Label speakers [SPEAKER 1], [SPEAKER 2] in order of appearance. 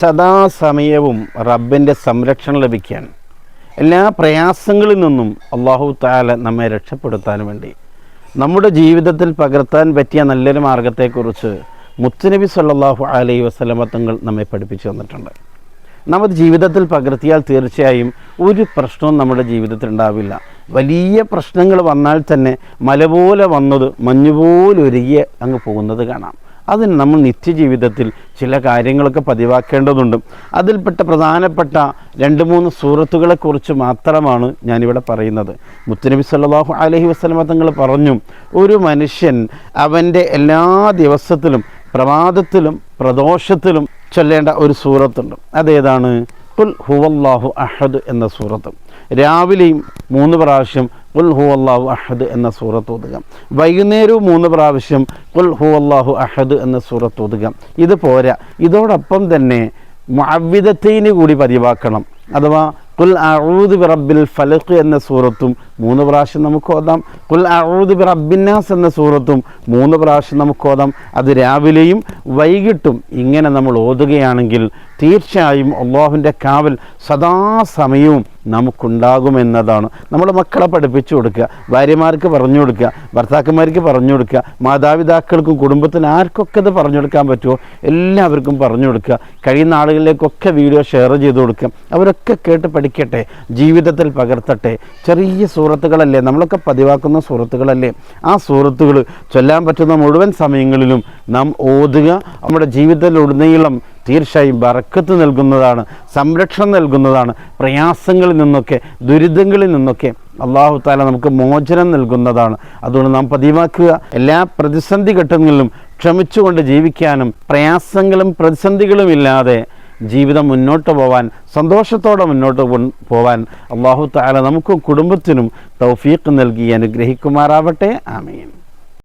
[SPEAKER 1] സദാസമയവും റബ്ബിന്റെ സംരക്ഷണം ലഭിക്കാൻ എല്ലാ പ്രയാസങ്ങളിൽ നിന്നും അള്ളാഹു താല നമ്മെ രക്ഷപ്പെടുത്താൻ വേണ്ടി. നമ്മുടെ ജീവിതത്തിൽ പകർത്താൻ പറ്റിയ നല്ലൊരു മാർഗത്തെക്കുറിച്ച് മുത്തുനബി സല്ലാഹു അലൈഹി വസ്ലമ തങ്ങൾ നമ്മെ പഠിപ്പിച്ചു തന്നിട്ടുണ്ട്. നമ്മുടെ ജീവിതത്തിൽ പകർത്തിയാൽ തീർച്ചയായും ഒരു പ്രശ്നവും നമ്മുടെ ജീവിതത്തിൽ ഉണ്ടാവില്ല. വലിയ പ്രശ്നങ്ങൾ വന്നാൽ തന്നെ മല പോലെ വന്നത് മഞ്ഞുപോലെ ഒരുങ്ങി അങ്ങ് പോകുന്നത് കാണാം. അതിന് നമ്മൾ നിത്യജീവിതത്തിൽ ചില കാര്യങ്ങളൊക്കെ പതിവാക്കേണ്ടതുണ്ട്. അതിൽപ്പെട്ട പ്രധാനപ്പെട്ട രണ്ട് മൂന്ന് സൂറത്തുകളെക്കുറിച്ച് മാത്രമാണ് ഞാനിവിടെ പറയുന്നത്. മുത്തനബി സല്ലാഹു അലഹി വസ്ലമ തങ്ങൾ പറഞ്ഞു ഒരു മനുഷ്യൻ അവന്റെ എല്ലാ ദിവസത്തിലും പ്രമാദത്തിലും പ്രദോഷത്തിലും ചൊല്ലേണ്ട ഒരു സൂറത്തുണ്ട്. അതേതാണ്? ഹുവല്ലാഹു അഹദ് എന്ന സൂറത്ത്. രാവിലെയും മൂന്ന് പ്രാവശ്യം കുൽ ഹു അള്ളാഹു അഹദ് എന്ന സൂറത്ത് ഓതുക. വൈകുന്നേരവും മൂന്ന് പ്രാവശ്യം കുൽ ഹു അള്ളാഹു അഹദ് എന്ന സൂറത്ത് ഓതുക. ഇത് പോരാ. ഇതോടൊപ്പം തന്നെ മുഅവ്വിദത്തൈന് കൂടി പതിവാക്കണം. അഥവാ കുൽ അഊദ് ബിറബിൽ ഫലഖ് എന്ന സൂറത്തും മൂന്ന് പ്രാവശ്യം നമുക്ക് ഓതാം. കുൽ അഊദ് ബിറബിന്നാസ് എന്ന സൂറത്തും മൂന്ന് പ്രാവശ്യം നമുക്ക് ഓതാം. അത് രാവിലെയും വൈകിട്ടും ഇങ്ങനെ നമ്മൾ ഓതുകയാണെങ്കിൽ തീർച്ചയായും അള്ളാഹുവിന്റെ കാവൽ സദാസമയവും നമുക്കുണ്ടാകുമെന്നതാണ്. നമ്മൾ മക്കളെ പഠിപ്പിച്ചു കൊടുക്കുക ഭാര്യമാർക്ക് പറഞ്ഞു കൊടുക്കുക ഭർത്താക്കന്മാർക്ക് പറഞ്ഞു കൊടുക്കുക മാതാപിതാക്കൾക്കും കുടുംബത്തിന് ആർക്കൊക്കെ ഇത് പറഞ്ഞു കൊടുക്കാൻ പറ്റുമോ? എല്ലാവർക്കും പറഞ്ഞു കൊടുക്കുക. കഴിയുന്ന ആളുകളിലേക്കൊക്കെ വീഡിയോ ഷെയർ ചെയ്ത് കൊടുക്കുക. അവരൊക്കെ കേട്ട് പഠിക്കട്ടെ ജീവിതത്തിൽ പകർത്തട്ടെ. ചെറിയ സൂറത്തുകളല്ലേ നമ്മളൊക്കെ പതിവാക്കുന്ന സൂറത്തുകളല്ലേ ആ സൂറത്തുകൾ ചൊല്ലാൻ പറ്റുന്ന മുഴുവൻ സമയങ്ങളിലും നാം ഓതുക നമ്മുടെ ജീവിതത്തിലുടനീളം തീർച്ചയായും ബറക്കത്ത് നൽകുന്നതാണ് സംരക്ഷണം നൽകുന്നതാണ് പ്രയാസങ്ങളിൽ നിന്നൊക്കെ ദുരിതങ്ങളിൽ നിന്നൊക്കെ അള്ളാഹു താല നമുക്ക് മോചനം നൽകുന്നതാണ്. അതുകൊണ്ട് നാം പതിവാക്കുക. എല്ലാ പ്രതിസന്ധി ഘട്ടങ്ങളിലും ക്ഷമിച്ചുകൊണ്ട് ജീവിക്കാനും പ്രയാസങ്ങളും പ്രതിസന്ധികളും ഇല്ലാതെ ജീവിതം മുന്നോട്ട് പോവാൻ സന്തോഷത്തോടെ മുന്നോട്ട് പോവാൻ അള്ളാഹു താല നമുക്കും കുടുംബത്തിനും തൗഫീഖ് നൽകി അനുഗ്രഹിക്കുമാറാവട്ടെ. ആമീൻ.